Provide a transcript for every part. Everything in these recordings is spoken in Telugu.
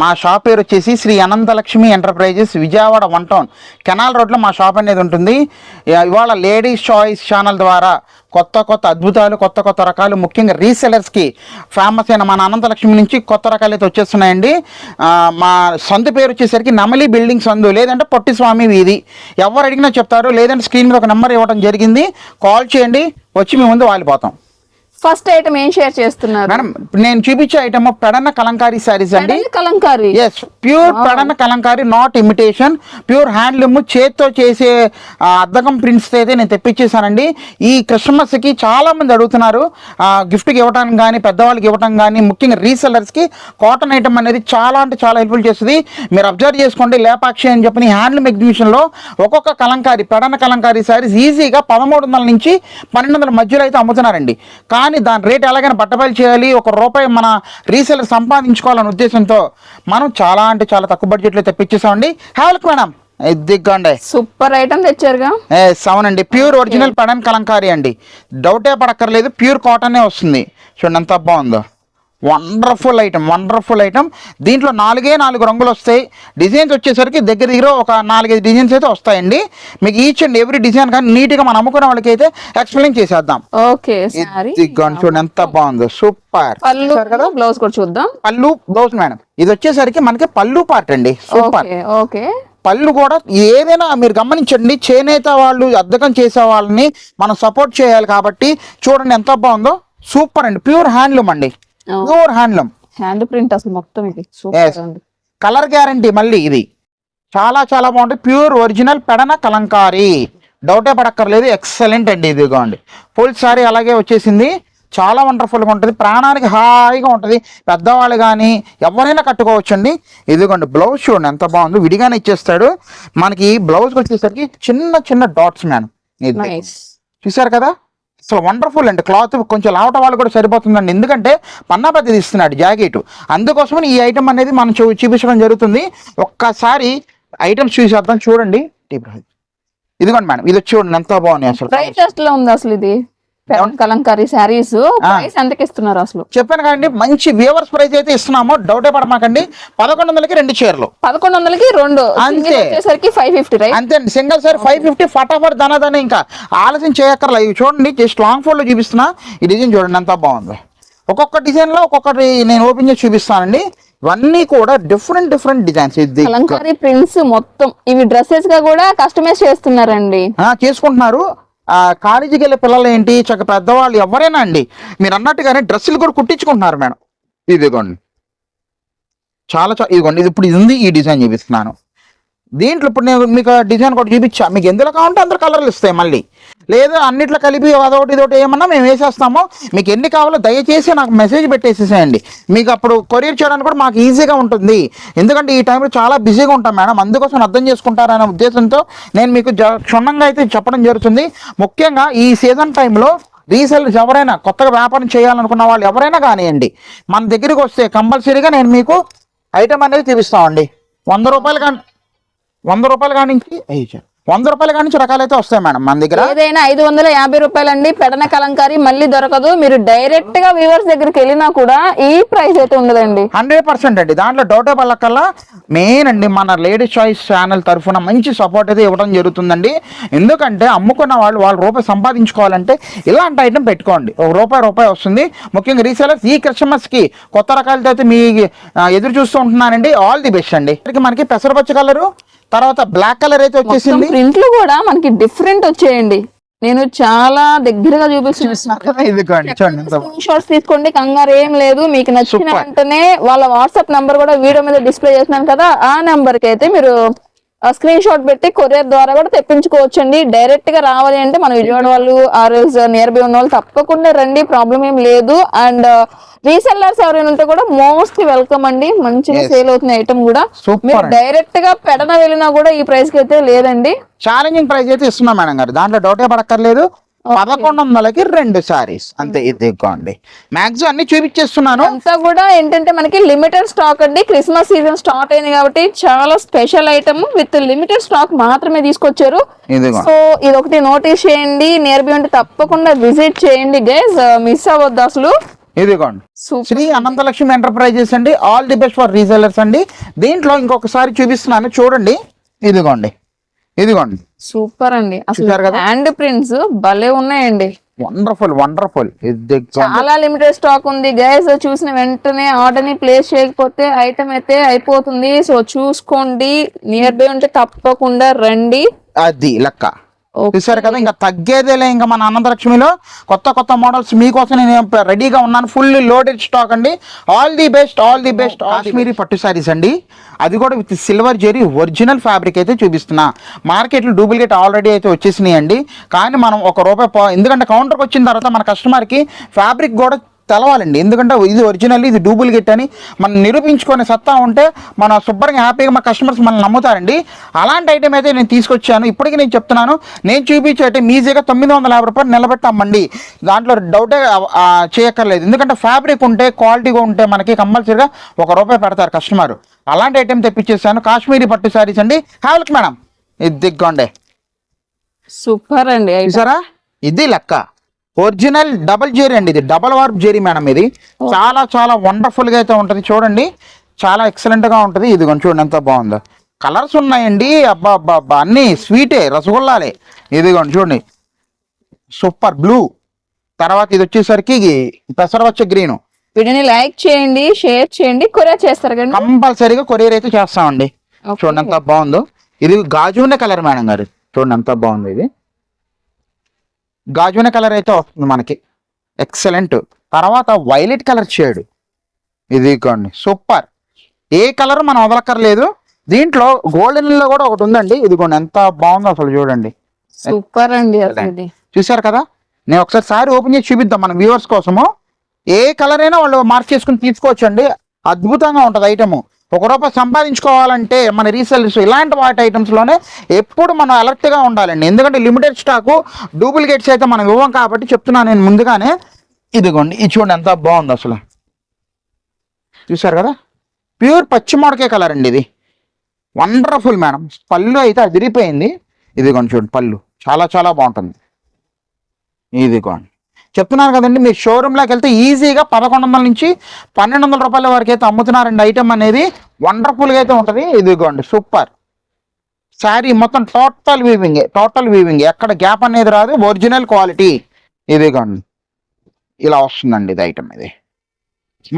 మా షాప్ పేరు వచ్చేసి Sri Ananthalakshmi enterprises Vijayawada one town. Canal రోడ్లో మా షాప్ అనేది ఉంటుంది. ఇవాళ లేడీస్ చాయిస్ ఛానల్ ద్వారా కొత్త కొత్త అద్భుతాలు కొత్త కొత్త రకాలు ముఖ్యంగా రీసెలర్స్కి ఫేమస్ అయిన మన అనంతలక్ష్మి నుంచి కొత్త రకాలు అయితే వచ్చేస్తున్నాయండి. మా సందు పేరు వచ్చేసరికి నమలి బిల్డింగ్ సందు లేదంటే పొట్టి స్వామి వీధి. ఎవరు అడిగినా చెప్తారు లేదంటే స్క్రీన్ మీద ఒక నెంబర్ ఇవ్వడం జరిగింది. కాల్ చేయండి వచ్చి మేము ముందు వాలిపోతాం ఫస్ట్ ఐటమ్ ఏం షేర్ చేస్తున్నారు? మేడం నేను చూపించే ఐటమ్ పెడన్న కలంకారీ శారీస్ అండి. Kalamkari? Yes pure Pedana Kalamkari not imitation pure handloom చేత్తో చేసే అద్దకం ప్రింట్స్ అయితే నేను తెప్పించేశానండి. ఈ క్రిస్మస్కి చాలా మంది అడుగుతున్నారు ఆ, గిఫ్ట్కి ఇవ్వడానికి కానీ పెద్దవాళ్ళకి ఇవ్వడం కానీ ముఖ్యంగా రీసెల్లర్స్కి కాటన్ ఐటమ్ అనేది చాలా అంటే చాలా హెల్ప్ఫుల్ చేస్తుంది. మీరు అబ్జర్వ్ చేసుకోండి లేపాక్షి అని చెప్పిన హ్యాండ్లూమ్ ఎగ్జిబిషన్లో ఒక్కొక్క కలంకారీ పెడన్న కలంకారీ శారీస్ ఈజీగా పదమూడు వందల నుంచి పన్నెండు వందల మధ్యలో అయితే అమ్ముతున్నారండి. కానీ దాని రేట్ ఎలాగైనా బట్టబయలు చేయాలి ఒక రూపాయి మన రీసెలర్ సంపాదించుకోవాలనే ఉద్దేశంతో మనం చాలా అంటే చాలా తక్కువ బడ్జెట్లో తెప్పించేసామండి. Have a look madam. దిగ్గండి super item తెచ్చారుగా. అవునండి ప్యూర్ ఒరిజినల్ పెడన్ కలంకారీ అండి. డౌటే పడక్కర్లేదు ప్యూర్ కాటనే వస్తుంది. చూడండి ఎంత బాగుందో. వండర్ఫుల్ ఐటమ్ వండర్ఫుల్ ఐటమ్ దీంట్లో నాలుగే నాలుగు రంగులు వస్తాయి. డిజైన్స్ వచ్చేసరికి దగ్గర దగ్గర ఒక నాలుగైదు డిజైన్స్ అయితే వస్తాయండి. మీకు ఈచ్ అండ్ ఎవ్రీ డిజైన్ కానీ నీట్గా మనం అమ్ముకునే వాళ్ళకి అయితే ఎక్స్ప్లెయిన్ చేసేద్దాం ఓకే చూడండి ఎంత బాగుందో సూపర్ పళ్ళు బ్లౌజ్ కూడా చూద్దాం. పళ్ళు బ్లౌజ్ మేడం ఇది వచ్చేసరికి మనకి పళ్ళు పార్ట్ అండి. సూపర్ ఓకే ఓకే పళ్ళు కూడా ఏదైనా మీరు గమనించండి. చేనేత వాళ్ళు అద్దకం చేసే వాళ్ళని మనం సపోర్ట్ చేయాలి కాబట్టి చూడండి ఎంత బాగుందో. సూపర్ అండి ప్యూర్ హ్యాండ్లూమ్ అండి. Pure handloom. హ్యాండ్ ప్రింట్ అసలు మొత్తం ఇది. సూపర్ కలర్ గ్యారంటీ మళ్ళీ ఇది. చాలా చాలా బాగుంటుంది. Pure original Pedana Kalamkari. డౌటే పడక్కర్లేదు. ఎక్సలెంట్ అండి ఇదిగోండి. ఫుల్ సారీ అలాగే వచ్చేసింది. చాలా వండర్ఫుల్గా ఉంటుంది. ప్రాణానికి హాయిగా ఉంటుంది. పెద్దవాళ్ళు కానీ ఎవరైనా కట్టుకోవచ్చండి. ఇదిగోండి బ్లౌజ్ చూడండి ఎంత బాగుందో. విడిగానే ఇచ్చేస్తాడు. మనకి బ్లౌజ్కి వచ్చేసరికి చిన్న చిన్న డాట్స్ మ్యాన్ ఇది. చూసారు కదా? అసలు వండర్ఫుల్ అండి. క్లాత్ కొంచెం లావట వాళ్ళు కూడా సరిపోతుందండి. ఎందుకంటే పన్నా పెద్దది ఇస్తున్నాడు జాకెట్. అందుకోసమని ఈ ఐటమ్ అనేది మనం చూ చూపించడం జరుగుతుంది. ఒక్కసారి ఐటమ్స్ చూసేద్దాం. చూడండి. ఇదిగోండి మేడం. ఇది వచ్చి చూడండి ఎంత బాగున్నాయి అసలు. ప్రైస్ ఉంది అసలు ఇది. కలంకారీ శారీస్ ప్రైస్ ఎంతకి ఇస్తున్నారు అసలు? చెప్పాను కదండి మంచి వ్యూవర్స్ ప్రైస్ అయితే ఇస్తున్నామో. డౌటే పడమాకండి. పదకొండు వందలకి రెండు చీరలు. పదకొండు వందలకి రెండు. అంతే. వచ్చేసరికి ఫైవ్ ఫిఫ్టీ రైట్ అంతే అండి సింగిల్ సార్ ఫైవ్ ఫిఫ్టీ ఫటాఫట్ దనదన ఇంకా. ఆలస్యం చేయక్కర్లా. ఇవి చూడండి జస్ట్ లాంగ్ ఫోల్డ్ చూపిస్తున్నా. ఈ డిజైన్ చూడండి ఎంత బాగుంది. ఒక్కొక్క డిజైన్లో ఒక్కొక్కటి నేను ఓపెన్ చేసి చూపిస్తానండి. ఇవన్నీ కూడా డిఫరెంట్ డిఫరెంట్ డిజైన్స్ ఇది కలంకారీ ప్రింట్స్ మొత్తం. ఇవి డ్రెస్సెస్గా కూడా కస్టమైజ్ చేస్తున్నారండి. చేసుకుంటున్నారు. కాలేజీకి వెళ్ళే పిల్లలు ఏంటి? చక్క పెద్దవాళ్ళు ఎవరైనా అండి మీరు అన్నట్టుగానే డ్రెస్సులు కూడా కుట్టించుకుంటున్నారు మేడం. ఇదిగోండి. చాలా చాలా ఇదిగోండి ఇది ఇప్పుడు ఇది ఉంది ఈ డిజైన్ చూపిస్తున్నాను. దీంట్లో ఇప్పుడు నేను మీకు డిజైన్ కూడా చూపించా. మీకు ఎందులో కావాలంటే అందరు కలర్లు ఇస్తాయి మళ్ళీ. లేదు అన్నిట్లో కలిపి అదొకటి ఇదొకటి ఏమన్నా మేము వేసేస్తాము. మీకు ఎన్ని కావాలో దయచేసి నాకు మెసేజ్ పెట్టేసేసేయండి. మీకు అప్పుడు కొరియర్ చేయడానికి కూడా మాకు ఈజీగా ఉంటుంది. ఎందుకంటే ఈ టైంలో చాలా బిజీగా ఉంటాం మేడం. అందుకోసం అర్థం చేసుకుంటారనే ఉద్దేశంతో నేను మీకు జ- క్షుణ్ణంగా అయితే చెప్పడం జరుగుతుంది. ముఖ్యంగా ఈ సీజన్ టైంలో రీసెల్లర్స్ ఎవరైనా కొత్తగా వ్యాపారం చేయాలనుకున్న వాళ్ళు ఎవరైనా కానివ్వండి మన దగ్గరికి వస్తే కంపల్సరీగా నేను మీకు ఐటమ్ అనేది చూపిస్తామండి. వంద రూపాయలు కానీ వంద రూపాయలు కానించి అయ్యి వంద రూపాయల కానించి రకాలైతే వస్తాయి మేడం మన దగ్గర. ఏదైనా ఐదు వందల యాభై రూపాయలండి పెడన కలంకారీ మళ్ళీ దొరకదు. మీరు డైరెక్ట్గా వ్యూవర్స్ దగ్గరికి వెళ్ళినా కూడా ఈ ప్రైస్ అయితే ఉండదండి. హండ్రెడ్ పర్సెంట్ అండి. దాంట్లో డౌటే వాళ్ళకల్లా మెయిన్ అండి మన లేడీస్ చాయిస్ ఛానల్ తరఫున మంచి సపోర్ట్ అయితే ఇవ్వడం జరుగుతుందండి. ఎందుకంటే అమ్ముకున్న వాళ్ళు వాళ్ళు రూపాయి సంపాదించుకోవాలంటే ఇలాంటి ఐటమ్ పెట్టుకోండి. ఒక రూపాయి రూపాయి వస్తుంది. ముఖ్యంగా రీసెలర్స్ ఈ క్రిస్మస్కి కొత్త రకాలతో అయితే మీ ఎదురు చూస్తూ ఉంటున్నానండి. ఆల్ ది బెస్ట్ అండి. మనకి పెసరపచ్చ కలరు తర్వాత బ్లాక్ కలర్ అయితే వచ్చేసింది. ప్రింట్లు కూడా మనకి డిఫరెంట్ వచ్చేయండి. నేను చాలా దగ్గరగా చూపిస్తున్నాను షాట్స్ తీసుకోండి కంగారు ఏం లేదు. మీకు నచ్చిన. వెంటనే వాళ్ళ వాట్సాప్ నంబర్ కూడా వీడియో మీద డిస్ప్లే చేస్తున్నాను కదా ఆ నంబర్కి అయితే మీరు స్క్రీన్ షాట్ పెట్టి కొరియర్ ద్వారా కూడా తెప్పించుకోవచ్చు అండి డైరెక్ట్గా రావాలి అంటే మన విజయవాడ వాళ్ళు ఆర్ఎస్ నియర్ బై ఉన్న వాళ్ళు తప్పకుండా రండి ప్రాబ్లం ఏం లేదు. అండ్ రీసెల్లర్స్ ఎవరైనా ఉంటే కూడా మోస్ట్ వెల్కమ్ అండి. మంచిగా. సేల్ అవుతున్న ఐటమ్ కూడా. మీరు. డైరెక్ట్గా పెడన వెళ్ళినా కూడా ఈ ప్రైస్కి అయితే లేదండి. ఛాలెంజింగ్ ప్రైస్ అయితే ఇస్తున్నాం మేడం గారు. దాంట్లో డౌటే పడక్కర్లేదు. పదకొండు వందలకి రెండు సారీస్ అంతే ఇది ఇదిగోండి. మ్యాక్సిమం అన్ని చూపించేస్తున్నాను అంతా కూడా ఏంటంటే మనకి లిమిటెడ్ స్టాక్ అండి. క్రిస్మస్ సీజన్ స్టార్ట్ అయింది కాబట్టి చాలా special item with limited stock మాత్రమే తీసుకొచ్చారు. సో ఇది ఒకటి నోటీస్ చేయండి. నియర్ బై ఉంటే తప్పకుండా విజిట్ చేయండి గైస్ మిస్ అవ్వద్దు అసలు. ఇదిగోండి. శ్రీ అనంతలక్ష్మి ఎంటర్ప్రైజెస్ అండి. All the best for resellers అండి. దీంట్లో ఇంకొకసారి చూపిస్తున్నాను. చూడండి. ఇదిగోండి. ఇదిగోండి. సూపర్ అండి. అసలు? హ్యాండ్ ప్రింట్స్ భలే ఉన్నాయండి. Wonderful wonderful. చాలా లిమిటెడ్ స్టాక్ ఉంది. గైస్ చూసిన వెంటనే ఆర్డర్ని ప్లేస్ చేయకపోతే ఐటమ్ అయితే అయిపోతుంది. సో చూసుకోండి. నియర్ బై ఉంటే తప్పకుండా రండి. అది లెక్క. చూసారు కదా ఇంకా తగ్గేదేలే ఇంకా మన అనంతలక్ష్మిలో. కొత్త కొత్త మోడల్స్ మీకోసం నేను రెడీగా ఉన్నాను. ఫుల్ లోడెడ్ స్టాక్ అండి. All the best all the best Kashmiri పట్టు సారీస్ అండి. అది కూడా with silver zari original fabric అయితే చూపిస్తున్నా. మార్కెట్లో డూప్లికేట్ ఆల్రెడీ అయితే వచ్చేసినాయి అండి కానీ మనం ఒక రూపాయి ఎందుకంటే కౌంటర్కి వచ్చిన తర్వాత మన కస్టమర్కి ఫ్యాబ్రిక్ కూడా తెలవాలండి. ఎందుకంటే ఇది ఒరిజినల్ ఇది డూప్లికేట్ అని మనం నిరూపించుకునే సత్తా ఉంటే మన శుభ్రంగా హ్యాపీగా మా కస్టమర్స్ మనం నమ్ముతారండి. అలాంటి ఐటమ్ అయితే నేను తీసుకొచ్చాను. ఇప్పటికీ నేను చెప్తున్నాను. నేను చూపించే ఐటమ్ ఈజీగా తొమ్మిది వందల యాభై రూపాయలు నిలబెట్టి అమ్మండి దాంట్లో డౌటే చేయక్కర్లేదు. ఎందుకంటే ఫ్యాబ్రిక్ ఉంటే క్వాలిటీగా ఉంటే మనకి కంపల్సరీగా ఒక రూపాయి పెడతారు కస్టమర్ అలాంటి ఐటమ్ తెప్పించేసాను. కాశ్మీరీ పట్టు శారీస్ అండి. హ్యావల్క్ మేడం ఇది దిగ్గొండే. సూపర్ అండి. చూసారా? ఇది లెక్క. ఒరిజినల్ డబల్ జెరీ అండి ఇది. డబల్ వార్ప్ జెరీ మేడం ఇది. చాలా చాలా వండర్ఫుల్గా అయితే ఉంటది. చూడండి. చాలా ఎక్సలెంట్గా ఉంటది. ఇది చూడండి ఎంత బాగుందో. కలర్స్ ఉన్నాయండి. అబ్బా అబ్బా అబ్బా. అన్ని స్వీటే రసగుల్లాలే. ఇదిగోండి చూడండి. Super blue. తర్వాత ఇది వచ్చేసరికి పెసరవచ్చ గ్రీన్. వీడియోని లైక్ చేయండి షేర్ చేయండి కొరియర్ చేస్తారు కండి కంపల్సరీగా కొరియర్ అయితే చేస్తామండి. చూడండి ఎంత బాగుందో. ఇది గాజునే కలర్ మేడం గారు. చూడండి ఎంత బాగుంది ఇది. గాజునే కలర్ అయితే వస్తుంది మనకి. ఎక్సలెంట్ తర్వాత వైలెట్ కలర్ షేడ్ ఇది ఇదిగోండి. సూపర్ ఏ కలర్ మనం వదలక్కర్లేదు. దీంట్లో గోల్డెన్లో కూడా ఒకటి ఉందండి. ఇదిగోండి ఎంత బాగుందో అసలు చూడండి. సూపర్ అండి చూసారు కదా? నేను ఒకసారి సారి ఓపెన్ చేసి చూపిద్దాం మన వ్యూవర్స్ కోసము. ఏ కలర్ అయినా వాళ్ళు మార్క్ చేసుకుని తీసుకోవచ్చు అండి అద్భుతంగా ఉంటుంది ఐటమ్ ఒక రూపాయి సంపాదించుకోవాలంటే మన రీసెల్స్ ఇలాంటి వాటి ఐటమ్స్లోనే ఎప్పుడు మనం అలర్ట్గా ఉండాలండి. ఎందుకంటే లిమిటెడ్ స్టాకు డూప్లికేట్స్ అయితే మనం ఇవ్వం కాబట్టి చెప్తున్నాను నేను ముందుగానే. ఇదిగోండి ఇది చూడండి ఎంత బాగుంది అసలు. చూసారు కదా? ప్యూర్ పచ్చి కలర్ అండి ఇది. వండర్ఫుల్ మేడం పళ్ళు అయితే అదిరిపోయింది. ఇదిగోండి చూడండి పళ్ళు. చాలా చాలా బాగుంటుంది. ఇదిగోండి. చెప్తున్నాను కదండి మీరు షోరూమ్లోకి వెళ్తే ఈజీగా పదకొండు వందల నుంచి పన్నెండు వందల రూపాయల వరకు అయితే అమ్ముతున్నారండి ఐటమ్ అనేది. వండర్ఫుల్గా అయితే ఉంటుంది. ఇదిగోండి సూపర్ శారీ మొత్తం టోటల్ వీవింగ్ టోటల్ వీవింగ్ ఎక్కడ గ్యాప్ అనేది రాదు ఒరిజినల్ క్వాలిటీ ఇదిగోండి ఇలా వస్తుందండి ఇది ఐటమ్ ఇది.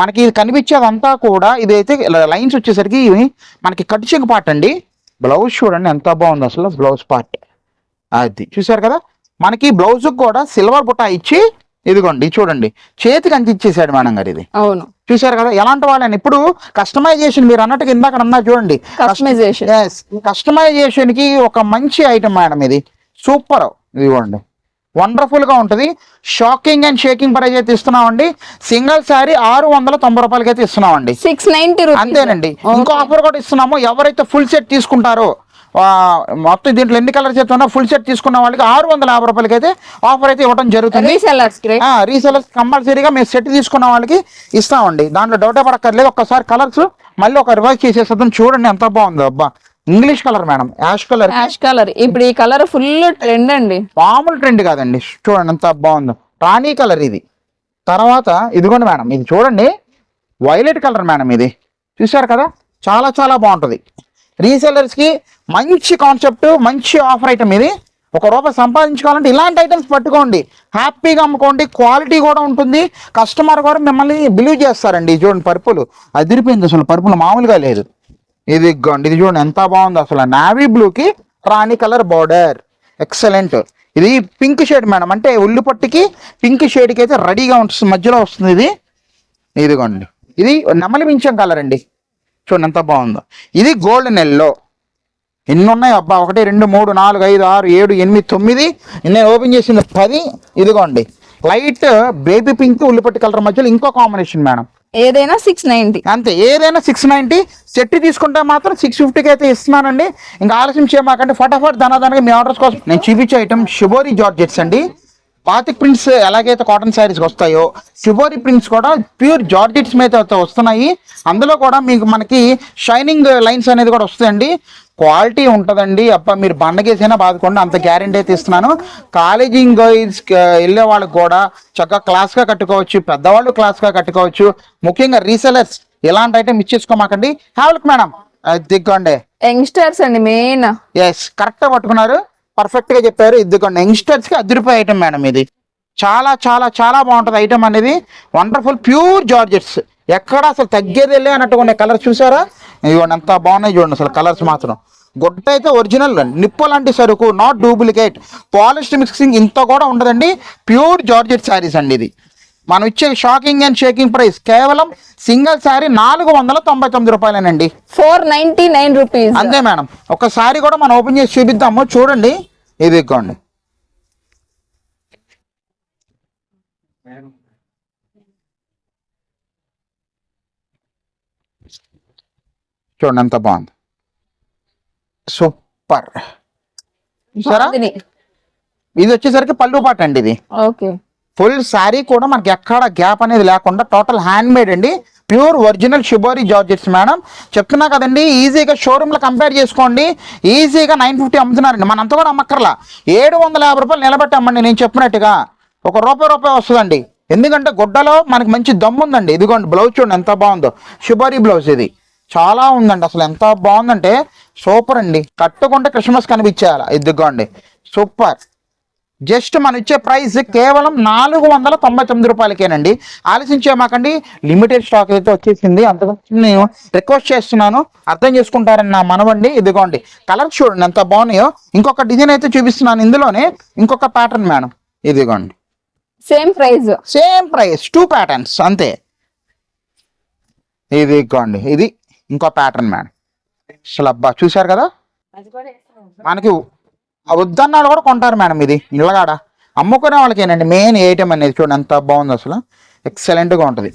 మనకి ఇది కనిపించేదంతా కూడా ఇదైతే లైన్స్ వచ్చేసరికి ఇవి మనకి కటిచింగ్ పార్ట్ అండి. బ్లౌజ్ చూడండి ఎంత బాగుంది అసలు బ్లౌజ్ పార్ట్ అది చూసారు కదా? మనకి బ్లౌజ్ కూడా సిల్వర్ బుట్ట ఇచ్చి ఇదిగోండి చూడండి. చేతికి అందించేసాడు మేడం గారు ఇది. అవును. చూసారు కదా ఎలాంటి వాళ్ళని? ఇప్పుడు కస్టమైజేషన్ మీరు అన్నట్టుగా ఇందాక అన్నా చూడండి. కస్టమైజేషన్ కస్టమైజేషన్కి ఒక మంచి ఐటమ్ మేడం ఇది. సూపర్ ఇదిగోండి. వండర్ఫుల్గా ఉంటది. షాకింగ్ అండ్ షేకింగ్ ప్రైస్ అయితే ఇస్తున్నామండి. సింగిల్ శారీ ఆరు వందల తొంభై రూపాయలకి అయితే ఇస్తున్నామండి సిక్స్ నైన్టీ అంతేనండి. ఇంకో ఆఫర్ కూడా ఇస్తున్నాము. ఎవరైతే ఫుల్ సెట్ తీసుకుంటారో మొత్తం దీంట్లో ఎన్ని కలర్స్ అయితే ఉన్నా ఫుల్ సెట్ తీసుకున్న వాళ్ళకి ఆరు వందల యాభై రూపాయలకి అయితే ఆఫర్ అయితే ఇవ్వడం జరుగుతుంది రీసెలర్స్ కంపల్సరీగా మేము సెట్ తీసుకున్న వాళ్ళకి ఇస్తామండి. దాంట్లో డౌటే పడక్కర్లేదు. ఒక్కసారి కలర్స్ మళ్ళీ ఒక రివైజ్ చేసేస్తాం. చూడండి ఎంత బాగుందో అబ్బా. English colour madam. Ash colour ash colour ఇప్పుడు ఈ కలర్ ఫుల్ ట్రెండ్ అండి. మామూలు ట్రెండ్ కాదండి. చూడండి ఎంత బాగుందో. రాణి కలర్ ఇది. తర్వాత ఇదిగోండి మేడం. ఇది చూడండి. వైలెట్ కలర్ మేడం ఇది. చూశారు కదా? చాలా చాలా బాగుంటుంది. రీసెలర్స్కి మంచి కాన్సెప్ట్ మంచి ఆఫర్ ఐటమ్ ఇది. ఒక రూపాయి సంపాదించుకోవాలంటే ఇలాంటి ఐటమ్స్ పట్టుకోండి. హ్యాపీగా అమ్ముకోండి. క్వాలిటీ కూడా ఉంటుంది. కస్టమర్ కూడా మిమ్మల్ని బిలీవ్ చేస్తారండి. చూడండి పరుపులు. అదిరిపోయింది అసలు. పరుపులు మామూలుగా లేదు. ఇది ఇదిగోండి ఇది చూడండి ఎంత బాగుంది అసలు. నావీ బ్లూకి రాణి కలర్ బార్డర్. ఎక్సలెంట్. ఇది పింక్ షేడ్ మేడం. అంటే ఉల్లి పట్టుకి పింక్ షేడ్కి అయితే రెడీగా ఉంటుంది మధ్యలో వస్తుంది ఇది. ఇదిగోండి. ఇది నెమలి మించం కలర్ అండి. చూడండి ఎంత బాగుందో. ఇది గోల్డెన్ ఎల్లో ఎన్ని ఉన్నాయి? అబ్బా ఒకటి రెండు మూడు నాలుగు ఐదు ఆరు ఏడు ఎనిమిది తొమ్మిది. నేను ఓపెన్ చేసింది పది. ఇదిగోండి. లైట్ బేబీ పింక్ ఉల్లిపట్టి కలర్ మధ్యలో ఇంకో కాంబినేషన్ మేడం ఏదైనా సిక్స్ నైన్టీ అంతే. ఏదైనా సిక్స్ నైంటీ సెట్ తీసుకుంటే మాత్రం సిక్స్ ఫిఫ్టీకి అయితే ఇస్తున్నానండి. ఇంకా ఆలస్యం చేయమాకండి. ఫటాఫట్ ధనాదానికి మీ ఆర్డర్స్ కోసం. నేను చూపించే ఐటమ్ షిబోరి జార్జెట్స్ అండి. బాతిక్ ప్రింట్స్ ఎలాగైతే కాటన్ శారీస్ వస్తాయో షిబోరి ప్రింట్స్ కూడా ప్యూర్ జార్జెట్స్ మీద అయితే వస్తున్నాయి. అందులో కూడా మీకు మనకి షైనింగ్ లైన్స్ అనేది కూడా వస్తాయండి. క్వాలిటీ ఉంటుందండి. అబ్బా మీరు బండగేసైనా బాదుకోండి. అంత గ్యారెంటీ అయితే ఇస్తున్నాను. కాలేజీ గర్ల్స్ వెళ్ళే వాళ్ళకి కూడా చక్కగా క్లాస్గా కట్టుకోవచ్చు. పెద్దవాళ్ళు క్లాస్గా కట్టుకోవచ్చు. ముఖ్యంగా రీసెలర్స్ ఇలాంటి ఐటమ్ ఇచ్చేసుకోమాకండి హ్యావల్క్ మేడం దిగ్గండి. యంగ్స్టర్స్ అండి మెయిన్ ఎస్ కరెక్ట్గా పట్టుకున్నారు పర్ఫెక్ట్గా చెప్పారు. ఇదిగోండి యంగ్స్టర్స్కి అదిరిపోయే ఐటమ్ మేడం ఇది. చాలా చాలా చాలా బాగుంటుంది ఐటమ్ అనేది. వండర్ఫుల్ ప్యూర్ జార్జెట్స్ ఎక్కడ అసలు తగ్గేది అన్నట్టుగా ఉన్నాయి కలర్స్ చూసారా? ఇవ్వండి ఎంత బాగున్నాయి చూడండి అసలు కలర్స్ మాత్రం. గుడ్డ అయితే ఒరిజినల్ నిప్పు లాంటి సరుకు నాట్ డూప్లికేట్ పాలిస్ట్ మిక్సింగ్ ఇంత కూడా ఉండదండి. ప్యూర్ జార్జెట్ శారీస్ అండి ఇది. మనం ఇచ్చే షాకింగ్ అండ్ షేకింగ్ ప్రైస్ కేవలం సింగిల్ శారీ నాలుగు వందల తొంభై తొమ్మిది రూపాయలేనండి. ఫోర్ నైన్టీ నైన్ రూపీస్ అంతే మేడం. ఒకసారి కూడా మనం ఓపెన్ చేసి చూపిద్దాము. చూడండి. ఇది ఇక్కోండి చూడండి ఎంత బాగుంది. సూపర్. సరే ఇది వచ్చేసరికి పళ్ళు పాట అండి ఇది. ఓకే. ఫుల్ శారీ కూడా మనకి ఎక్కడ గ్యాప్ అనేది లేకుండా టోటల్ హ్యాండ్ మేడ్ అండి. Pure original shibori georgettes madam. చెప్తున్నా కదండి ఈజీగా షోరూమ్లో కంపేర్ చేసుకోండి. ఈజీగా నైన్ ఫిఫ్టీ అమ్ముతున్నారండి. మనంతా అంత కూడా అమ్మక్కర్లా. ఏడు వందల యాభై రూపాయలు నిలబెట్టి అమ్మండి నేను చెప్పినట్టుగా. ఒక రూపాయి రూపాయి వస్తుందండి. ఎందుకంటే గుడ్డలో మనకి మంచి దమ్ము ఉందండి. ఇదిగోండి బ్లౌజ్ చూడండి ఎంత బాగుందో. షిబోరి బ్లౌజ్ ఇది. చాలా ఉందండి అసలు ఎంత బాగుందంటే సూపర్ అండి. కట్టుకుంటే క్రిస్మస్ కనిపించేయాలి? ఇదిగోండి. సూపర్. జస్ట్ మనం ఇచ్చే ప్రైస్ కేవలం నాలుగు వందల తొంభై తొమ్మిది రూపాయలకేనండి. ఆలోచించే మాకండి లిమిటెడ్ స్టాక్ అయితే వచ్చేసింది. అంతకు నేను రిక్వెస్ట్ చేస్తున్నాను. అర్థం చేసుకుంటారని నా మనవండి. ఇదిగోండి. కలర్స్ చూడండి. ఎంత బాగున్నాయో. ఇంకొక డిజైన్ అయితే చూపిస్తున్నాను ఇందులోనే. ఇంకొక ప్యాటర్న్ మేడం ఇదిగోండి. Same price same price two patterns అంతే. ఇది ఇదిగోండి. ఇది ఇంకో ప్యాటర్న్ మేడం అసలు అబ్బా చూశారు కదా? మనకి వద్దన్నాడు కూడా కొంటారు మేడం ఇది ఇళ్ళగాడ. అమ్ముకునే వాళ్ళకేనండి మెయిన్ ఏటీఎం అనేది చూడండి ఎంత బాగుంది అసలు. ఎక్సలెంట్గా ఉంటుంది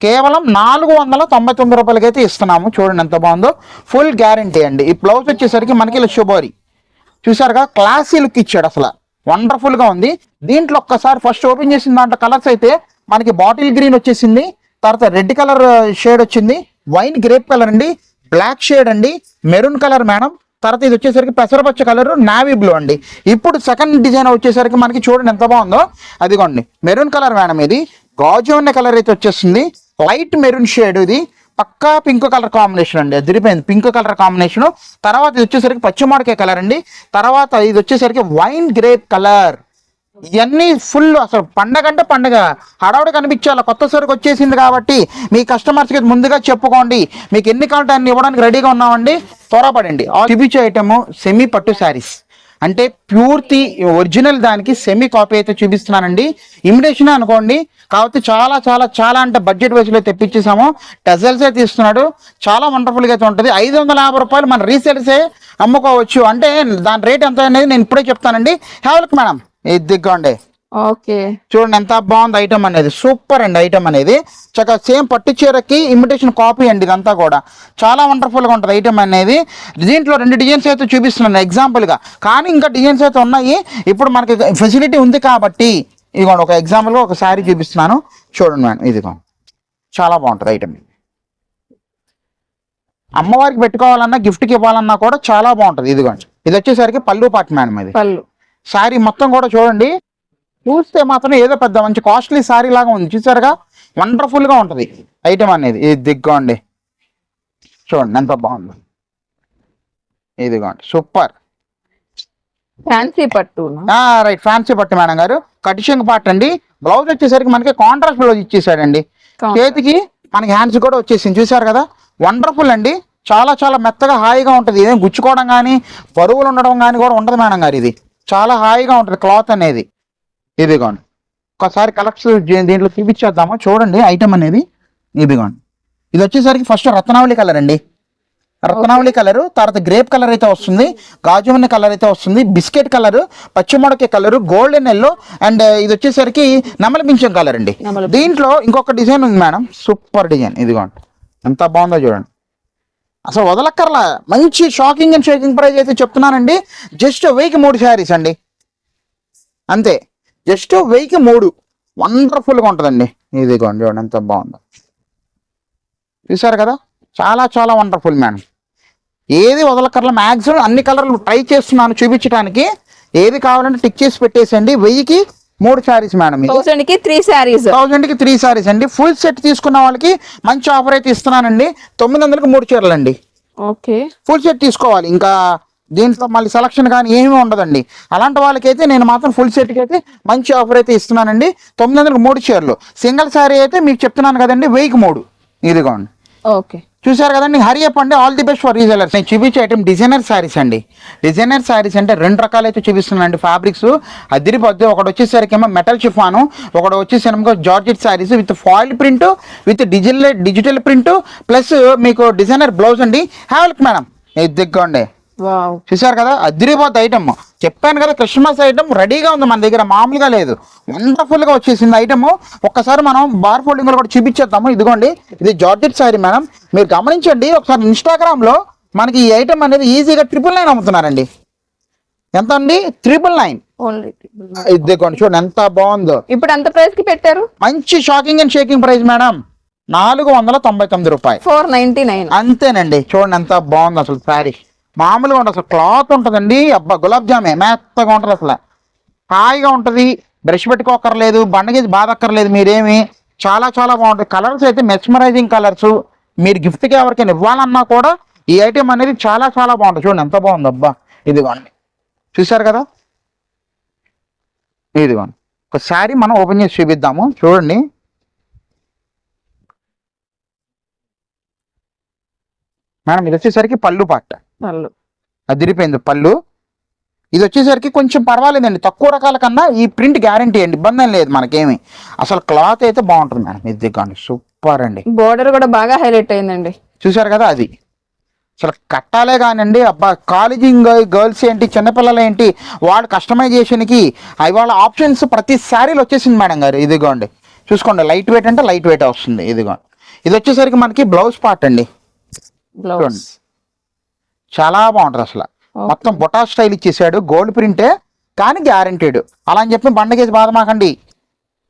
కేవలం నాలుగు వందల తొంభై తొమ్మిది రూపాయలకి అయితే ఇస్తున్నాము. చూడండి ఎంత బాగుందో. ఫుల్ గ్యారంటీ అండి. ఈ బ్లౌజ్ వచ్చేసరికి మనకి ఇలా శుభోరి. చూసారుగా? క్లాసీ లుక్ ఇచ్చాడు అసలు. వండర్ఫుల్గా ఉంది. దీంట్లో ఒక్కసారి ఫస్ట్ ఓపెన్ చేసిన దాంట్లో కలర్స్ అయితే మనకి బాటిల్ గ్రీన్ వచ్చేసింది. తర్వాత రెడ్ కలర్ షేడ్ వచ్చింది. వైన్ గ్రేప్ కలర్ అండి. బ్లాక్ షేడ్ అండి. మెరూన్ కలర్ మేడం తర్వాత ఇది వచ్చేసరికి పెసరపచ్చ కలర్ నావీ బ్లూ అండి. ఇప్పుడు సెకండ్ డిజైన్ వచ్చేసరికి మనకి చూడండి ఎంత బాగుందో. అదిగోండి మెరూన్ కలర్ మేడం ఇది. గాజు ఉన్న కలర్ అయితే వచ్చేస్తుంది. లైట్ మెరూన్ షేడ్ ఇది. పక్కా పింక్ కలర్ కాంబినేషన్ అండి. అదిరిపోయింది పింక్ కలర్ కాంబినేషన్ తర్వాత ఇది వచ్చేసరికి పచ్చిమాడకాయ కలర్ అండి. తర్వాత ఇది వచ్చేసరికి వైన్ గ్రేప్ కలర్ ఇవన్నీ ఫుల్ అసలు పండగ అంటే పండగ. హడావుడి కనిపించాలి. కొత్త సరుకు వచ్చేసింది కాబట్టి మీ కస్టమర్స్కి ముందుగా చెప్పుకోండి. మీకు ఎన్ని కావాలంటే అన్ని ఇవ్వడానికి రెడీగా ఉన్నామండి. త్వరపడండి చూపించే ఐటమ్ సెమీ పట్టు శారీస్ అంటే పూర్తి ఒరిజినల్ దానికి సెమీ కాపీ అయితే చూపిస్తున్నానండి. ఇమిటేషన్ అనుకోండి. కాబట్టి చాలా చాలా చాలా అంటే బడ్జెట్ వైజ్లో తెప్పించేసాము టెజల్స్ అయితే చాలా వండర్ఫుల్గా అయితే ఉంటుంది. ఐదు వందల యాభై రూపాయలు మన రీసేల్సే అమ్ముకోవచ్చు. అంటే దాని రేట్ ఎంత అనేది నేను ఇప్పుడే చెప్తానండి. హ్యావల్క్ మేడం ఇది దిగ్గండి ఓకే. చూడండి ఎంత బాగుంది ఐటమ్ అనేది. సూపర్ అండి ఐటమ్ అనేది. చక్కగా సేమ్ పట్టు చీరకి ఇమిటేషన్ కాపీ అండి ఇదంతా కూడా. చాలా వండర్ఫుల్గా ఉంటుంది ఐటమ్ అనేది. దీంట్లో రెండు డిజైన్స్ అయితే చూపిస్తున్నాను ఎగ్జాంపుల్గా కానీ ఇంకా డిజైన్స్ అయితే ఉన్నాయి. ఇప్పుడు మనకి ఫెసిలిటీ ఉంది కాబట్టి ఇదిగోండి ఒక ఎగ్జాంపుల్గా ఒక శారీ చూపిస్తున్నాను. చూడండి మేడం ఇదిగో. చాలా బాగుంటుంది ఐటమ్ అమ్మవారికి పెట్టుకోవాలన్నా గిఫ్ట్కి ఇవ్వాలన్నా కూడా చాలా బాగుంటుంది. ఇదిగోండి. ఇది వచ్చేసరికి పళ్ళు పాటు మేడం ఇది. పళ్ళు. శారీ మొత్తం కూడా చూడండి. చూస్తే మాత్రం ఏదో పెద్ద మంచి కాస్ట్లీ శారీ లాగా ఉంది. చూసారుగా? వండర్ఫుల్గా ఉంటది. ఐటమ్ అనేది. ఇది దిగ్గోండి. చూడండి ఎంత బాగుంది. ఇదిగోండి సూపర్. ఫ్యాన్సీ పట్టు రైట్. ఫ్యాన్సీ పట్టు మేడం గారు. కటిషింగ్ పార్ట్ అండి. బ్లౌజ్ వచ్చేసరికి మనకి కాంట్రాస్ట్ బ్లౌజ్ ఇచ్చేసాడండి. చేతికి మనకి హ్యాండ్స్ కూడా వచ్చేసింది. చూసారు కదా? వండర్ఫుల్ అండి. చాలా చాలా మెత్తగా హాయిగా ఉంటుంది. ఏం గుచ్చుకోవడం కానీ బరువులు ఉండడం కానీ కూడా ఉండదు మేడం గారు ఇది. చాలా హాయిగా ఉంటుంది క్లాత్ అనేది. ఇదిగోండి. ఒకసారి కలర్స్ దీంట్లో చూపించేద్దాము? చూడండి ఐటమ్ అనేది. ఇదిగోండి. ఇది వచ్చేసరికి ఫస్ట్ రత్నావళి కలర్ అండి. రత్నావళి కలర్ తర్వాత గ్రేప్ కలర్ అయితే వస్తుంది గాజుమని కలర్ అయితే వస్తుంది బిస్కెట్ కలర్ పచ్చిమొడకే కలర్ గోల్డెన్ ఎల్లో అండ్ ఇది వచ్చేసరికి నెమలి పింఛం కలర్ అండి. దీంట్లో ఇంకొక డిజైన్ ఉంది మేడం. Super design. ఇదిగోండి. ఎంత బాగుందో చూడండి. అసలు వదలక్కర్లా. మంచి షాకింగ్ అండ్ షేకింగ్ ప్రైజ్ అయితే చెప్తున్నానండి. జస్ట్ వెయ్యికి మూడు శారీస్ అండి. అంతే. జస్ట్ వెయ్యికి మూడు. వండర్ఫుల్గా ఉంటుందండి. ఇదిగోండి చూడండి ఎంత బాగుందో. చూసారు కదా? చాలా చాలా వండర్ఫుల్ మేడం ఏది వదలకర్లా మ్యాక్సిమం అన్ని కలర్లు ట్రై చేస్తున్నాను చూపించడానికి ఏది కావాలంటే టిక్ చేసి పెట్టేసండి వెయ్యికి మూడు శారీస్ మేడం థౌసండ్కి త్రీ శారీస్. థౌజండ్కి త్రీ సారీస్ అండి. ఫుల్ సెట్ తీసుకున్న వాళ్ళకి మంచి ఆఫర్ అయితే ఇస్తున్నానండి. తొమ్మిది వందలకి మూడు చీరలు అండి. ఓకే. ఫుల్ సెట్ తీసుకోవాలి. ఇంకా దీంట్లో మళ్ళీ సెలక్షన్ కానీ ఏమీ ఉండదండి. అలాంటి వాళ్ళకైతే నేను మాత్రం ఫుల్ సెట్కి అయితే మంచి ఆఫర్ అయితే ఇస్తున్నానండి. తొమ్మిది వందలకి మూడు చీరలు. సింగిల్ శారీ అయితే మీకు చెప్తున్నాను కదండి వెయ్యికి మూడు. ఇదిగోండి. ఓకే. చూసారు కదండి హరియప్ అండి all the best for resellers నేను చూపించే ఐటమ్ డిజైనర్ శారీస్ అండి. డిజైనర్ శారీస్ అంటే రెండు రకాలు అయితే చూపిస్తున్నానండి ఫ్యాబ్రిక్స్ అదిరిపోద్ది. ఒకటి వచ్చేసరికి ఏమో మెటల్ చిఫాను ఒకటి వచ్చేసరికి georgette sarees with foil print with digital digital print plus మీకు డిజైనర్ బ్లౌజ్ అండి. హ్యావెల్క్ మేడం ఇది దిగ్గండి చూసారు కదా? అదిరిపోద్ది ఐటమ్ చెప్పాను కదా క్రిస్మస్ ఐటమ్ రెడీగా ఉంది మన దగ్గర మామూలుగా లేదు. వండర్ఫుల్గా వచ్చేసింది ఐటమ్ ఒక్కసారి మనం బార్ ఫోల్డింగ్ కూడా చూపించేద్దాము. ఇదిగోండి ఇది జార్జెట్ శారీ మేడం మీరు గమనించండి ఒకసారి ఇన్స్టాగ్రామ్లో మనకి ఈ ఐటమ్ అనేది ఈజీగా ట్రిపుల్ నైన్ అమ్ముతున్నారండి. ఎంత అండి? ట్రిపుల్ నైన్ ఓన్లీ ఇదిగోండి చూడండి ఎంత బాగుందో. ఇప్పుడు ఎంత ప్రైస్కి పెట్టారు? మంచి shocking and shaking price madam నాలుగు వందల తొంభై తొమ్మిది రూపాయలు. ఫోర్ నైన్టీ నైన్ అంతేనండి చూడండి ఎంత బాగుంది అసలు శారీ మామూలుగా ఉంటుంది అసలు. క్లాత్ ఉంటుందండి. అబ్బా గులాబ్ జామే మెత్తగా ఉంటుంది అసలు. హాయిగా ఉంటుంది. బ్రష్ పెట్టుకోకర్లేదు బండగేసి బాధక్కర్లేదు మీరేమి. చాలా చాలా బాగుంటుంది. కలర్స్ అయితే మెస్మరైజింగ్ కలర్స్. మీరు గిఫ్ట్కి ఎవరికైనా ఇవ్వాలన్నా కూడా ఈ ఐటెం అనేది చాలా చాలా బాగుంటుంది. చూడండి ఎంత బాగుంది అబ్బా. ఇదిగోండి. చూసారు కదా? ఇదిగోండి. ఒక శారీ మనం ఓపెన్ చేసి చూపిద్దాము. చూడండి. మేడం ఇది వచ్చేసరికి పళ్ళు పాట. పళ్ళు. అదిరిపోయింది పళ్ళు. ఇది వచ్చేసరికి కొంచెం పర్వాలేదండి తక్కువ రకాల కన్నా ఈ ప్రింట్ గ్యారంటీ అండి ఇబ్బంది లేదు మనకేమి. అసలు క్లాత్ అయితే బాగుంటుంది మేడం ఇది కానీ సూపర్ అండి. బోర్డర్ కూడా బాగా హైలైట్ అయిందండి. చూసారు కదా అది. అసలు కట్టాలే కానండి అబ్బా కాలేజీ గర్ల్స్ ఏంటి చిన్నపిల్లలు ఏంటి వాళ్ళ కస్టమైజేషన్కి అవి వాళ్ళ ఆప్షన్స్ ప్రతి శారీలో వచ్చేసింది మేడం గారు ఇదిగోండి. చూసుకోండి లైట్ వెయిట్ అంటే లైట్ వెయిట్ వస్తుంది ఇదిగోండి. ఇది వచ్చేసరికి మనకి బ్లౌజ్ పార్ట్ అండి. బ్లౌజ్ చాలా బాగుంటుంది అసలు. మొత్తం బొటా స్టైల్ ఇచ్చేసాడు. గోల్డ్ ప్రింటే కానీ గ్యారంటీడ్ అలా అని చెప్పి బండకేసి బాధ మాకండి.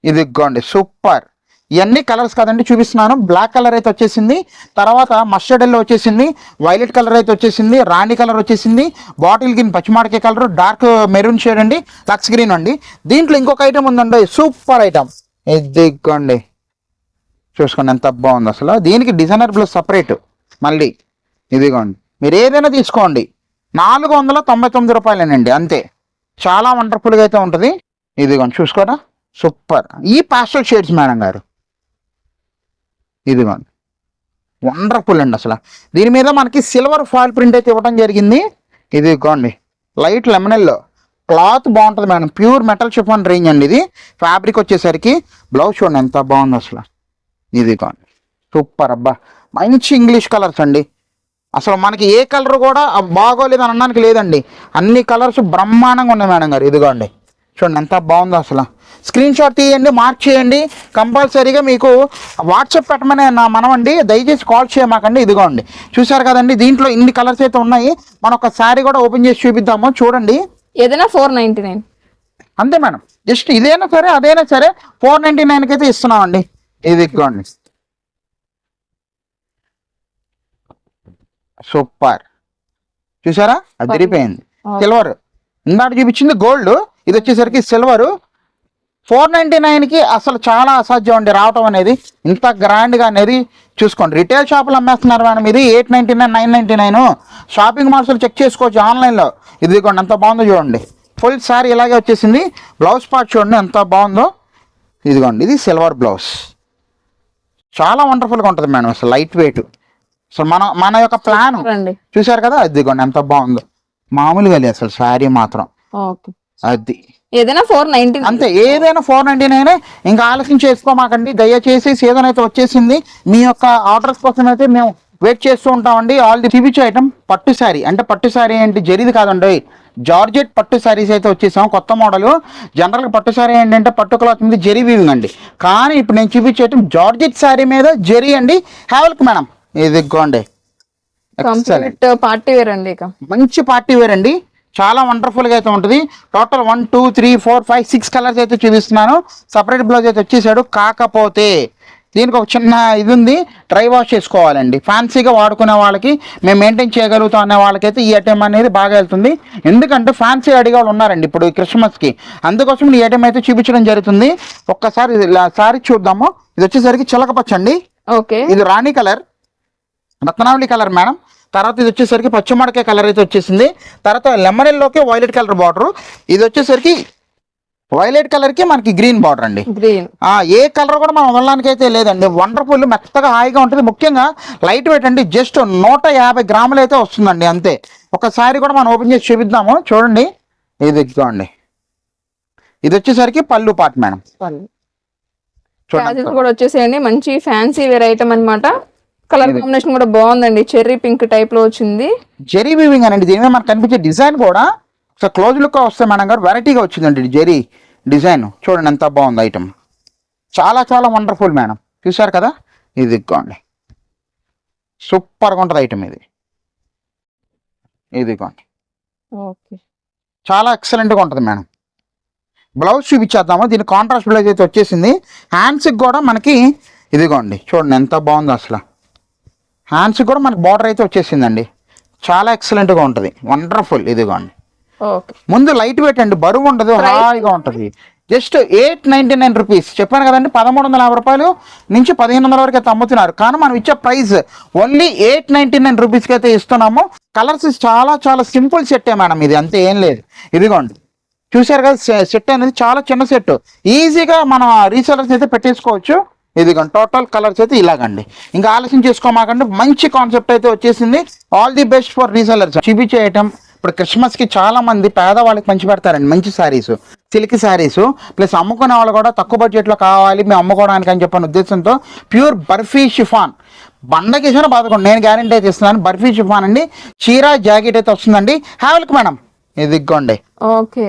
ఇది ఇదిగోండి సూపర్ ఇవన్నీ కలర్స్ కదండి చూపిస్తున్నాను. బ్లాక్ కలర్ అయితే వచ్చేసింది. తర్వాత మస్టర్డ్ ఎల్లో వచ్చేసింది. వైలెట్ కలర్ అయితే వచ్చేసింది. రాణి కలర్ వచ్చేసింది. బాటిల్ గ్రీన్ పచ్చిమాడకే కలర్ డార్క్ మెరూన్ షేడ్ అండి. లక్స్ గ్రీన్ అండి. దీంట్లో ఇంకొక ఐటమ్ ఉందండి. సూపర్ ఐటమ్ ఇదిగోండి. చూసుకోండి ఎంత బాగుంది అసలు. దీనికి డిజైనర్ బ్లౌజ్ సపరేట్ మళ్ళీ ఇదిగోండి. మీరు ఏదైనా తీసుకోండి. నాలుగు వందల తొంభై తొమ్మిది రూపాయలేనండి అంతే. చాలా వండర్ఫుల్గా అయితే ఉంటుంది. ఇదిగోండి చూసుకోరా? సూపర్. ఈ పాస్టల్ షేడ్స్ మేడం గారు. ఇదిగోండి. వండర్ఫుల్ అండి అసలు. దీని మీద మనకి సిల్వర్ ఫాయిల్ ప్రింట్ అయితే ఇవ్వడం జరిగింది. ఇదిగోండి. లైట్ లెమనెల్లో క్లాత్ బాగుంటుంది madam. Pure metal chiffon range అండి ఇది. ఫ్యాబ్రిక్ వచ్చేసరికి బ్లౌజ్ చూడండి ఎంత బాగుంది అసలు. ఇదిగోండి. సూపర్ అబ్బా. మంచి ఇంగ్లీష్ కలర్స్ అండి. అసలు మనకి ఏ కలర్ కూడా బాగోలేదు అని అనడానికి లేదండి. అన్ని కలర్స్ బ్రహ్మాండంగా ఉన్నాయి మేడం గారు. ఇదిగోండి. చూడండి ఎంత బాగుందో అసలు. స్క్రీన్ షాట్ తీయండి మార్క్ చేయండి. కంపల్సరీగా మీకు వాట్సాప్ పెట్టమని నా మనమండి. దయచేసి కాల్ చేయమాకండి. ఇదిగోండి. చూసారు కదండి దీంట్లో ఇన్ని కలర్స్ అయితే ఉన్నాయి. మనం ఒక శారీ కూడా ఓపెన్ చేసి చూపిద్దాము. చూడండి. ఏదైనా ఫోర్ నైన్టీ నైన్. అంతే మేడం. జస్ట్ ఇదైనా సరే అదైనా సరే ఫోర్ నైంటీ నైన్కి అయితే ఇస్తున్నామండి. ఇది ఇదిగోండి. సూపర్. చూసారా? అది తిరిగిపోయింది. సిల్వర్. ఇందాక చూపించింది గోల్డ్. ఇది వచ్చేసరికి సిల్వర్. ఫోర్ నైంటీ నైన్కి అసలు చాలా అసాధ్యం అండి రావటం అనేది. ఇంత గ్రాండ్గా అనేది చూసుకోండి. రిటైల్ షాపులు అమ్మేస్తున్నారు మేడం ఇది eight ninety nine nine ninety nine. Shopping మాల్స్లో check చేసుకోవచ్చు ఆన్లైన్లో. ఇదిగోండి ఎంత బాగుందో చూడండి. ఫుల్ సారీ ఇలాగే వచ్చేసింది. బ్లౌజ్ పార్ట్ చూడండి ఎంత బాగుందో. ఇదిగోండి ఇది సిల్వర్ బ్లౌజ్. చాలా వండర్ఫుల్గా ఉంటుంది మేడం అసలు లైట్ వెయిట్. అసలు మన మన యొక్క ప్లాన్. చూశారు కదా? అదిగోండి ఎంత బాగుందో. మామూలుగా లేదు అసలు శారీ మాత్రం. అది. ఏదైనా ఫోర్ నైన్టీ అంతే ఏదైనా ఫోర్ నైన్టీ నైన్ ఇంకా ఆలస్యం చేసుకోమాకండి. దయచేసి సీజన్ అయితే వచ్చేసింది. మీ యొక్క ఆర్డర్స్ కోసం అయితే మేము వెయిట్ చేస్తూ ఉంటామండి. ఆల్ ది చూపించే ఐటమ్ పట్టు శారీ. అంటే పట్టు శారీ ఏంటి? జరిది కాదండి. జార్జెట్ పట్టు శారీస్ అయితే వచ్చేసాం. కొత్త మోడల్. జనరల్గా పట్టు శారీ ఏంటంటే పట్టు క్లాత్ మీద జరీ వీవింగ్ అండి. కానీ ఇప్పుడు నేను చూపించే ఐటమ్ జార్జెట్ శారీ మీద జరీ అండి. హ్యావల్క్ మేడం ఇదిగోండి. కంప్లీట్ పార్టీ వేర్ అండి ఇక. మంచి పార్టీ వేర్ అండి. చాలా వండర్ఫుల్గా అయితే ఉంటుంది. Total one two three four five six colours అయితే చూపిస్తున్నాను. సపరేట్ బ్లౌజ్ అయితే వచ్చేసాడు. కాకపోతే దీనికి ఒక చిన్న ఇది ఉంది. డ్రై వాష్ చేసుకోవాలండి. ఫ్యాన్సీగా వాడుకునే వాళ్ళకి మేము మెయింటైన్ చేయగలుగుతాం అనే వాళ్ళకైతే ఈ ఐటమ్ అనేది బాగా వెళ్తుంది. ఎందుకంటే ఫ్యాన్సీ అడిగే వాళ్ళు ఉన్నారండి ఇప్పుడు క్రిస్మస్కి అందుకోసం ఈ ఐటమ్ అయితే చూపించడం జరుగుతుంది. ఒక్కసారి సారీ చూద్దాము. ఇది వచ్చేసరికి చిలక పచ్చండి. ఓకే ఇది రాణి కలర్. Ratnavali colour madam. తర్వాత ఇది వచ్చేసరికి పచ్చిమడకాయ కలర్ అయితే వచ్చేసింది. తర్వాత లెమన్ ఎల్లోకి వైలెట్ కలర్ బార్డర్. ఇది వచ్చేసరికి వైలెట్ కలర్కి మనకి గ్రీన్ బార్డర్ అండి. గ్రీన్. ఆ, ఏ కలర్ కూడా మనం వదలడానికి అయితే లేదండి. వండర్ఫుల్ మెత్తగా హాయిగా ఉంటుంది. ముఖ్యంగా లైట్ వెయిట్ అండి. జస్ట్ నూట యాభై గ్రాములు అయితే వస్తుందండి అంతే. ఒకసారి కూడా మనం ఓపెన్ చేసి చూపిద్దాము. చూడండి. ఇది ఇదిగోండి. ఇది వచ్చేసరికి పళ్ళు పాట్ మేడం. చూడండి. కూడా వచ్చేసేయండి. మంచి ఫ్యాన్సీ వేర్ ఐటమ్ అన్నమాట. కలర్. కాంబినేషన్ కూడా బాగుందండి. చెర్రీ పింక్ టైప్లో వచ్చింది. జెరీ వీవింగ్ అనండి. దీని మీద మనకు కనిపించే డిజైన్ కూడా ఒకసారి క్లోజ్ లుక్ వస్తే మేడం గారు వెరైటీగా వచ్చిందండి జెరీ డిజైన్. చూడండి ఎంత బాగుంది ఐటమ్. చాలా చాలా వండర్ఫుల్ మేడం. చూసారు కదా? ఇది ఇదిగోండి. సూపర్గా ఉంటుంది ఐటమ్ ఇది ఇది. ఇదిగోండి. ఓకే. చాలా ఎక్సలెంట్గా ఉంటుంది మేడం. బ్లౌజ్ చూపించేద్దాము. దీని కాంట్రాస్ట్ బ్లౌజ్ అయితే వచ్చేసింది. హ్యాండ్స్కి కూడా మనకి ఇదిగోండి. చూడండి ఎంత బాగుందో అసలు. హ్యాండ్స్కి కూడా మనకి బార్డర్ అయితే వచ్చేసిందండి. చాలా ఎక్సలెంట్గా ఉంటుంది. వండర్ఫుల్ ఇదిగోండి ఓకే ముందు లైట్ వెయిట్ అండి. బరువు ఉండదు? హాయిగా ఉంటుంది. Just eight ninety nine rupees చెప్పాను కదండి పదమూడు వందల యాభై రూపాయలు నుంచి పదిహేను వందల వరకు అయితే అమ్ముతున్నారు. కానీ మనం ఇచ్చే price only eight ninety nine రూపీస్కి అయితే ఇస్తున్నాము. కలర్స్ చాలా చాలా సింపుల్ సెట్టే మేడం ఇది. అంతే ఏం లేదు. ఇదిగోండి. చూశారు కదా సెట్ అనేది చాలా చిన్న సెట్ ఈజీగా మనం రీసెలర్స్ అయితే పెట్టేసుకోవచ్చు. ఇదిగోండి టోటల్ కలర్స్ అయితే ఇలాగండి. ఇంకా ఆలస్యం చేసుకోమాకండి. మంచి కాన్సెప్ట్ అయితే వచ్చేసింది. All the best for resellers చూపించే ఐటమ్ ఇప్పుడు క్రిస్మస్కి చాలా మంది పేదవాళ్ళకి పంచి పెడతారండి. మంచి శారీస్ సిల్క్ శారీస్ ప్లస్ అమ్ముకునే వాళ్ళు కూడా తక్కువ బడ్జెట్లో కావాలి. మేము అమ్ముకోవడానికి అని చెప్పిన ఉద్దేశంతో ప్యూర్ బర్ఫీ షిఫాన్. బండకేసిన బాధకుండా నేను గ్యారెంటీ అయితే ఇస్తున్నాను. బర్ఫీ షిఫాన్ అండి. చీర జాకెట్ అయితే వస్తుందండి. హ్యావెల్క్ మేడం ఇదిగోండి.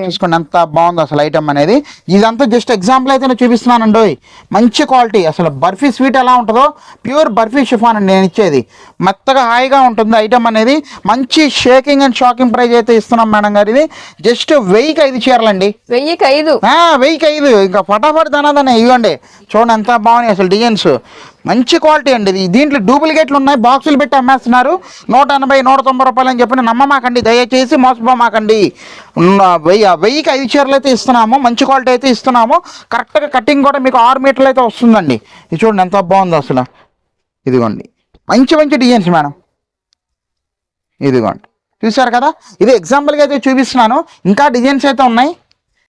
చూసుకోండి ఎంత బాగుంది అసలు ఐటమ్ అనేది. ఇదంతా జస్ట్ ఎగ్జాంపుల్ అయితే నేను చూపిస్తున్నానండి. మంచి క్వాలిటీ అసలు బర్ఫీ స్వీట్ ఎలా ఉంటుందో ప్యూర్ బర్ఫీ షిఫాన్ అండి నేను ఇచ్చేది. మెత్తగా హాయిగా ఉంటుంది ఐటమ్ అనేది. మంచి షేకింగ్ అండ్ షాకింగ్ ప్రైస్ అయితే ఇస్తున్నాం మేడం గారు ఇది. జస్ట్ వెయ్యికి ఐదు చీరలండి. వెయ్యికి ఐదు? వెయ్యికి ఐదు. ఇంకా ఫటాఫట్ దనాదనే ఇవ్వండి. చూడండి ఎంత బాగున్నాయి అసలు డిజైన్స్ మంచి క్వాలిటీ అండి ఇది. దీంట్లో డూప్లికేట్లు ఉన్నాయి. బాక్సులు పెట్టి అమ్మేస్తున్నారు. నూట ఎనభై నూట తొంభై రూపాయలు అని చెప్పి నమ్మమాకండి. దయచేసి మోసపోమాకండి. వెయ్యి వెయ్యికి ఐదు చీరలు అయితే ఇస్తున్నాము మంచి క్వాలిటీ అయితే ఇస్తున్నాము. కరెక్ట్గా కటింగ్ కూడా మీకు ఆరు మీటర్లు అయితే వస్తుందండి. ఇది చూడండి ఎంత బాగుందో అసలు. ఇదిగోండి. మంచి మంచి డిజైన్స్ మేడం. ఇదిగోండి. చూసారు కదా? ఇది ఎగ్జాంపుల్గా అయితే చూపిస్తున్నాను. ఇంకా డిజైన్స్ అయితే ఉన్నాయి.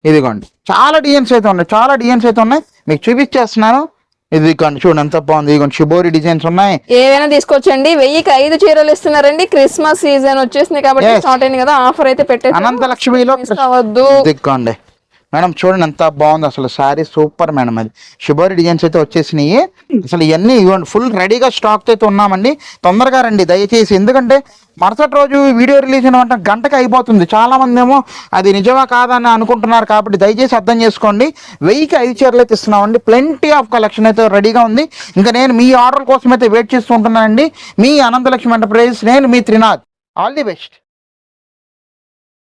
ఇదిగోండి. చాలా డిజైన్స్ అయితే ఉన్నాయి. చాలా డిజైన్స్ అయితే ఉన్నాయి. మీకు చూపించేస్తున్నాను. ఇదిగోండి చూడండి ఎంత బాగుంది. ఇదిగోండి షిబోరి డిజైన్స్ ఉన్నాయి. ఏవైనా తీసుకొచ్చండి. వెయ్యికి ఐదు చీరలు ఇస్తున్నారండి. క్రిస్మస్ సీజన్ వచ్చేసింది కాబట్టి. స్టార్ట్ అయింది కదా. ఆఫర్ అయితే పెట్టేసి అనంత లక్ష్మిలో అవ్వద్దు. మేడం చూడండి ఎంత బాగుంది అసలు శారీ సూపర్ మేడం అది. షిబోరి డిజైన్స్ అయితే వచ్చేసినాయి. అసలు ఇవన్నీ ఇవ్వండి ఫుల్ రెడీగా స్టాక్ అయితే ఉన్నామండి. తొందరగా రండి దయచేసి. ఎందుకంటే మరుసటి రోజు వీడియో రిలీజ్ అయిన గంటకి అయిపోతుంది. చాలా మంది ఏమో అది నిజమా కాదా అని అనుకుంటున్నారు కాబట్టి దయచేసి అర్థం చేసుకోండి. వెయ్యికి ఐదు చీరలు అయితే ఇస్తున్నామండి. ప్లెంటీ ఆఫ్ కలెక్షన్ అయితే రెడీగా ఉంది. ఇంకా నేను మీ ఆర్డర్ కోసం అయితే వెయిట్ చేస్తూ ఉంటున్నానండి. మీ అనంతలక్ష్మి ఎంటర్ప్రైజెస్ నేను మీ త్రినాథ్. All the best